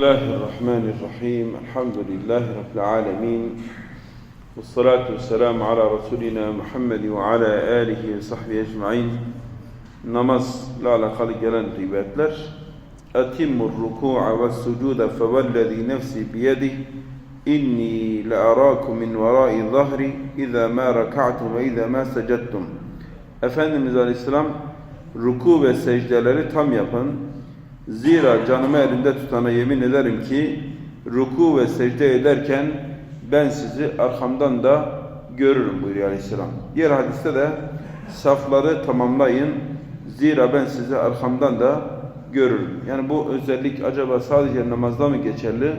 الله الرحمن الرحيم. الحمد لله رب العالمين. والصلاة والسلام على رسولنا محمد وعلى آله وصحبه أجمعين. namazla alakalı gelen لش اَتِمُّ الرُّكُوعَ وَالسُّجُودَ فَوَالَّذ۪ي نَفْسِي بِيَدِهِ. اِنِّي لَأَرَاكُمْ مِنْ وَرَاءِ ظهري اِذَا مَا رَكَعْتُمْ وَاِذَا مَا سَجَدْتُمْ. أفندم Aleyhisselam ركوب السجدة secdeleri tam yapın Zira canımı elinde tutana yemin ederim ki ruku ve secde ederken ben sizi arkamdan da görürüm buyuruyor Aleyhisselam. Diğer hadiste de safları tamamlayın zira ben sizi arkamdan da görürüm. Yani bu özellik acaba sadece namazda mı geçerli,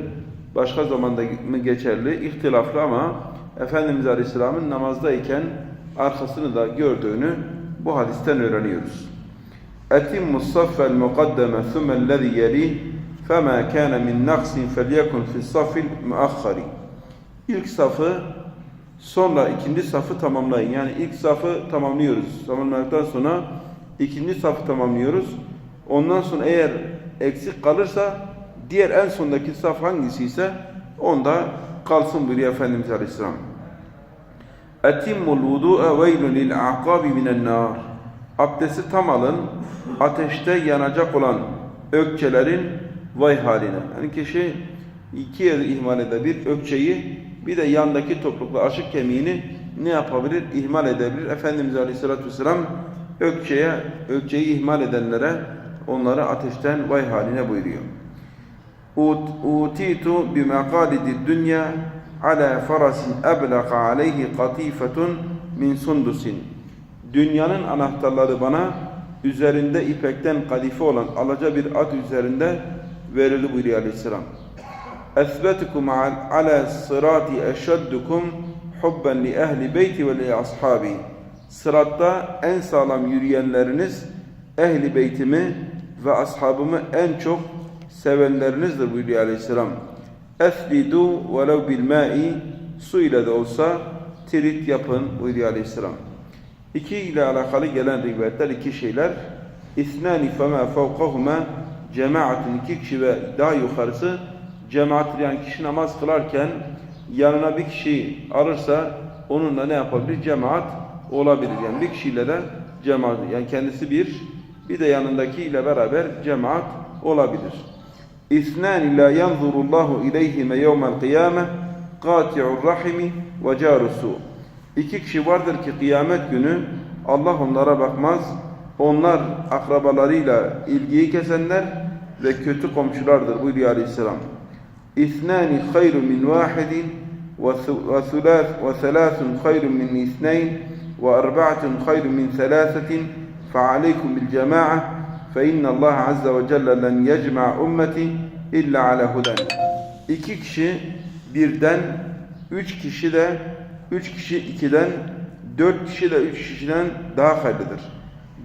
başka zamanda mı geçerli? İhtilaflı ama Efendimiz Aleyhisselam'ın namazdayken arkasını da gördüğünü bu hadisten öğreniyoruz. أتم الصف المقدم ثم الذي يليه فما كان من نقص فليكن في الصف المؤخر İlk safı sonra ikinci safı tamamlayın. Yani ilk safı tamamlıyoruz. Tamamladıktan sonra ikinci safı tamamlıyoruz. Ondan sonra eğer eksik kalırsa diğer en sondaki saf hangisi ise onda kalsın buyuruyor Efendimiz Aleyhisselam. Etimmul vudu'a veylun lil aqabi minen nar. Abdesti tam alın, ateşte yanacak olan ökçelerin vay haline. Yani kişi iki yere ihmal edebilir, ökçeyi bir de yandaki topluklu aşık kemiğini ne yapabilir? İhmal edebilir. Efendimiz Aleyhisselatü Vesselam ökçeye, ökçeyi ihmal edenlere onları ateşten vay haline buyuruyor. Utitu bimaqalidi dünya ala farasin eblaqa aleyhi katifetun min sundusin. Dünyanın anahtarları bana üzerinde ipekten kadife olan alaca bir at üzerinde verildi buyuruyor aleyhisselam. Eşeddukum hubben li ehli beyti ve li ashabi. Sıratta en sağlam yürüyenleriniz ehli beytimi ve ashabımı en çok sevenlerinizdir buyuruyor aleyhisselam. Velev bil ma'i su ile de olsa tirit yapın buyuruyor aleyhisselam. İki ile alakalı gelen rivayetler iki şeyler. İsnani fema fevkahuma cemaatun iki kişi ve daha yukarısı cemaat yani kişi namaz kılarken yanına bir kişi alırsa onunla ne yapabilir? Cemaat olabilir. Yani bir kişiyle de cemaat yani kendisi bir bir de yanındaki ile beraber cemaat olabilir. İsnani la yanzurullahu ileyhime yevmel kıyame qati'ur rahimi ve carusu. İki kişi vardır ki kıyamet günü Allah onlara bakmaz. Onlar akrabalarıyla ilgiyi kesenler ve kötü komşulardır buyuruyor aleyhisselam. İthnani hayrun min vahidin ve selasun hayrun min isneyn ve erba'atun hayrun min selasetin fealeykum bil cema'a fe innallaha azze ve celle len yecma ummeti illa ala huden. İki kişi birden, üç kişi de üç kişi ikiden, dört kişi de üç kişiden daha hayırlıdır.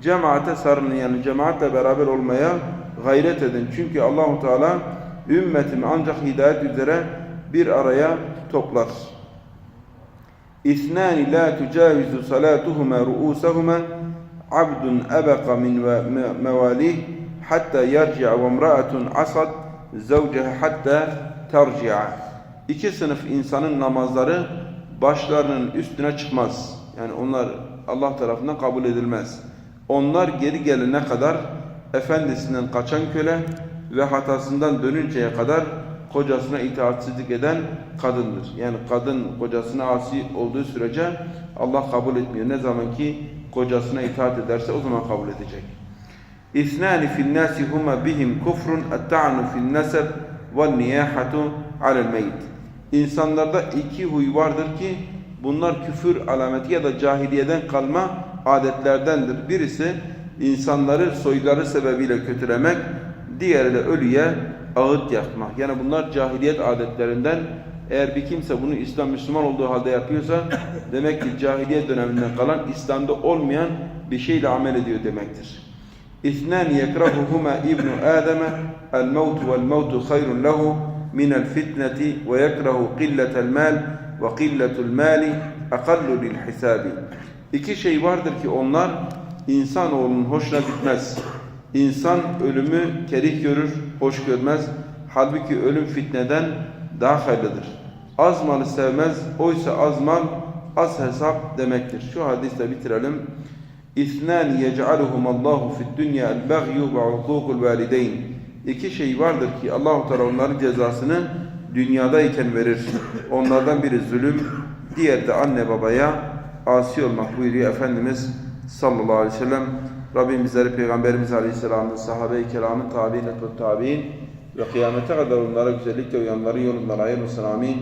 Cemaate sarılın yani cemaatle beraber olmaya gayret edin. Çünkü Allahu Teala ümmetimi ancak hidayet üzere bir araya toplar. İsnani la tucavizu salatuhuma ru'usahuma abdun abaqa min mevalih hatta yarci'a ve imra'atun asad zavceha hatta terci'a. İki sınıf insanın namazları başlarının üstüne çıkmaz. Yani onlar Allah tarafından kabul edilmez. Onlar geri gelene kadar efendisinden kaçan köle ve hatasından dönünceye kadar kocasına itaatsizlik eden kadındır. Yani kadın kocasına asi olduğu sürece Allah kabul etmiyor. Ne zaman ki kocasına itaat ederse o zaman kabul edecek. İsnani fil nasi huma bihim kufrun et-ta'nu fil nasab ve niyahatu alel meyt. İnsanlarda iki huy vardır ki bunlar küfür alameti ya da cahiliyeden kalma adetlerdendir. Birisi insanları soyları sebebiyle kötülemek, diğeri de ölüye ağıt yakmak. Yani bunlar cahiliyet adetlerinden eğer bir kimse bunu İslam Müslüman olduğu halde yapıyorsa demek ki cahiliyet döneminden kalan İslam'da olmayan bir şeyle amel ediyor demektir. İthnan yekrahuhuma ibnu Adem'e el mevtu vel mevtu hayrun lehu yekrahu qilletel mal ve qilletul mali akallu lil hisabi. İki şey vardır ki onlar insanoğlunun hoşuna gitmez. İnsan ölümü kerih görür, hoş görmez. Halbuki ölüm fitneden daha hayırlıdır. Az malı sevmez, oysa az mal az hesap demektir. Şu hadisle bitirelim. İthnan yec'aluhum Allahu fid dunya el-baghyu ve hukukul valideyn. İki şey vardır ki Allahu Teala onların cezasını dünyadayken verir. Onlardan biri zulüm, diğer de anne babaya asi olmak buyuruyor Efendimiz sallallahu aleyhi ve sellem. Rabbim bizleri Peygamberimiz Aleyhisselam'ın, sahabe-i kiramın, tabi'in, tabi'in ve kıyamete kadar onlara güzellikle uyanların yolundan ayırmasın amin.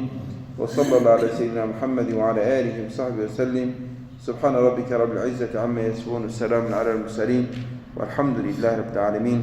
Ve sallallahu aleyhi ve sellem Muhammed ve ala alihi ve sahbihi ve sellim. Subhane rabbike rabbil izzeti amme yasifun. Selamun alel murselin. Velhamdülillahi rabbil alemin.